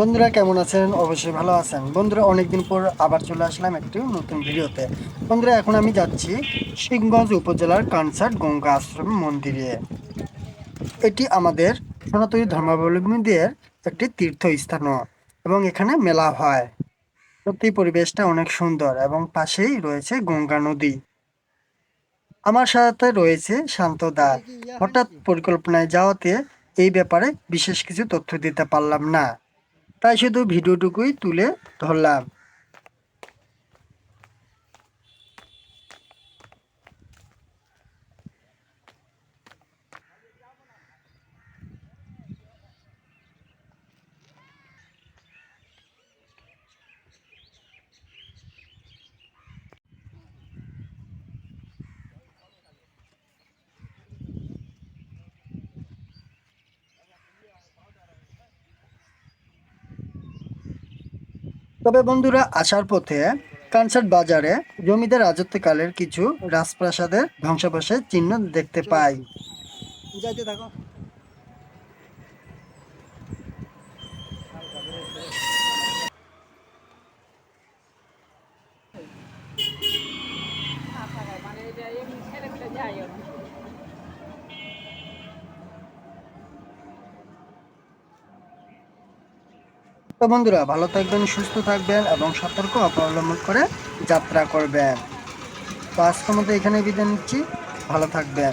বন্ধুরা, কেমন আছেন? অবশ্যই ভালো আছেন। বন্ধুরা, অনেকদিন পর আবার চলে আসলাম একটি নতুন ভিডিওতে। বন্ধুরা, এখন আমি যাচ্ছি সিংগঞ্জ উপজেলার কানসার্ট গঙ্গা আশ্রম মন্দিরে। এটি আমাদের সনাতনী ধর্মাবলম্বীদের একটি তীর্থস্থানও এবং এখানে মেলা হয়। সত্যি পরিবেশটা অনেক সুন্দর এবং পাশেই রয়েছে গঙ্গা নদী। আমার সাথে রয়েছে শান্ত দা হঠাৎ পরিকল্পনায় যাওয়াতে এই ব্যাপারে বিশেষ কিছু তথ্য দিতে পারলাম না। তাই শুধু ভিডিওটুকুই তুলে ধরলাম। তবে বন্ধুরা, আসার পথে কানসার্ট বাজারে জমিদার রাজত্বকালের কিছু রাজপ্রাসাদের ধ্বংসাবশেষ চিহ্ন দেখতে পাই। থাকো। তো বন্ধুরা, ভালো থাকবেন, সুস্থ থাকবেন এবং সতর্ক অবলম্বন করে যাত্রা করবেন। তো আজকের মতো এখানে বিদায় নিচ্ছি। ভালো থাকবেন।